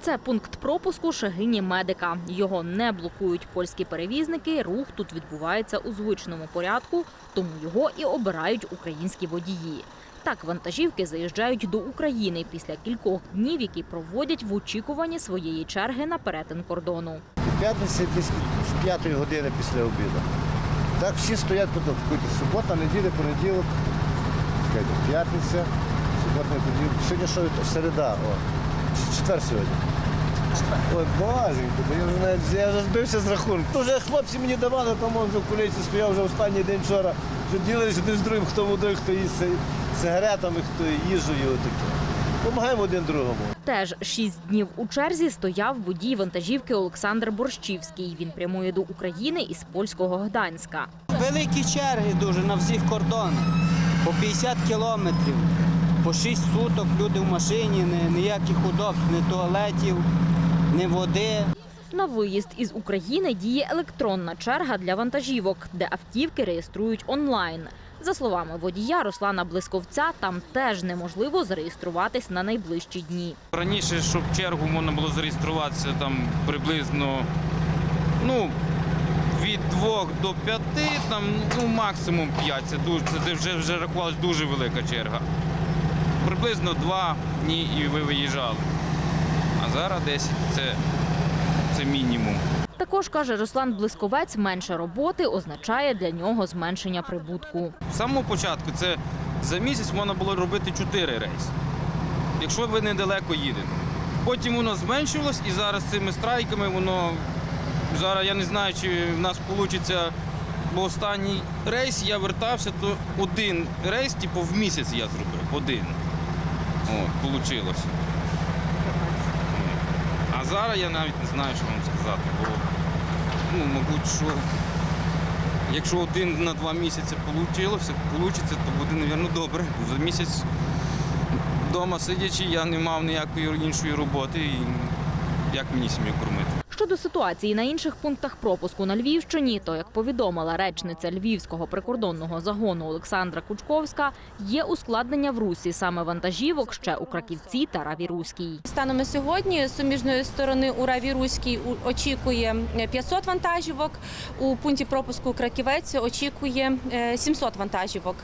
Це пункт пропуску Шегині медика. Його не блокують польські перевізники. Рух тут відбувається у звичному порядку, тому його і обирають українські водії. Так вантажівки заїжджають до України після кількох днів, які проводять в очікуванні своєї черги на перетин кордону. П'ятниця десь з п'ятої години після обіду. Так всі стоять. Якась субота, неділя, понеділок, п'ятниця, субота, понеділок. Сьогодні що середа, о. Четвер сьогодні. Ой, боженько, бо я вже навіть я вже збився з рахунку. То вже хлопці мені давали, тому вже в куліці стояв вже останній день вчора. Вже ділилися один з другим, хто водою, хто їсть си- сигаретами, хто їжею. Таке. Помагаємо один другому. Теж шість днів у черзі стояв водій вантажівки Олександр Борщівський. Він прямує до України із польського Гданська. Великі черги дуже на всіх кордонах. По 50 кілометрів, по 6 суток люди в машині, ніяких удобств, ні туалетів, ні води. На виїзд із України діє електронна черга для вантажівок, де автівки реєструють онлайн. За словами водія Руслана Блисковця, там теж неможливо зареєструватись на найближчі дні. Раніше, щоб чергу можна було зареєструватися там приблизно ну, від двох до п'яти, там, ну, максимум п'ять. Це, дуже, це вже, вже рахувалась дуже велика черга. Приблизно два дні і ви виїжджали. А зараз 10 це, це мінімум. Також каже Руслан Блисковець, менше роботи означає для нього зменшення прибутку. З самого початку це за місяць можна було робити 4 рейси, якщо ви недалеко їдете. Потім воно зменшилось і зараз цими страйками воно зараз я не знаю, чи в нас вийде, бо останній рейс я вертався, то один рейс, типу, в місяць я зробив. Один. От, вийшло. А зараз я навіть не знаю, що вам сказати, бо ну, мабуть, що Якщо один на два місяці вийшло, вийде, то буде, мабуть, добре. За місяць вдома сидячи, я не мав ніякої іншої роботи, і як мені сім'ю кормити. Щодо ситуації на інших пунктах пропуску на Львівщині, то як повідомила речниця Львівського прикордонного загону Олександра Кучковська, є ускладнення в русі саме вантажівок ще у Краківці та Раві Руській. Станом сьогодні з суміжної сторони у Раві Руській очікує 500 вантажівок. У пункті пропуску Краківець очікує е, 700 вантажівок.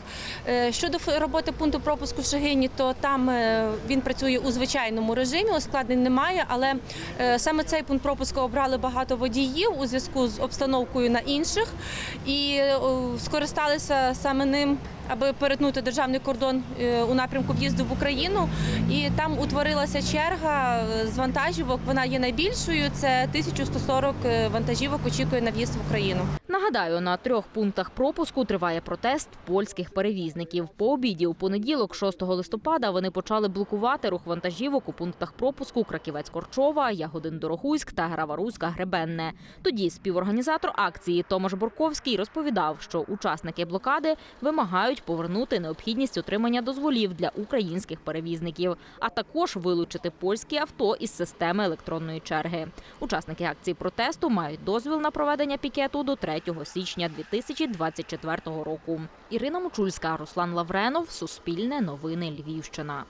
Е, Щодо роботи пункту пропуску в Шегині, то там е, він працює у звичайному режимі, ускладнень немає, але е, саме цей пункт пропуску обрали багато водіїв у зв'язку з обстановкою на інших і е, скористалися саме ним. Аби перетнути державний кордон е, у напрямку в'їзду в Україну, і там утворилася черга е, з вантажівок. Вона є найбільшою. Це 1140 е, вантажівок очікує на в'їзд в Україну. Нагадаю, на трьох пунктах пропуску триває протест польських перевізників. По обіді у понеділок, 6 листопада, вони почали блокувати рух вантажівок у пунктах пропуску Краківець-Корчова, Ягодин-Дорогуськ та Граваруська-Гребенне. Тоді співорганізатор акції Томаш Бурковський розповідав, що учасники блокади вимагають повернути необхідність отримання дозволів для українських перевізників, а також вилучити польські авто із системи електронної черги. Учасники акції протесту мають дозвіл на проведення пікету до 3 січня 2024 року. Ірина Мучульська, Руслан Лавренов, Суспільне новини Львівщина.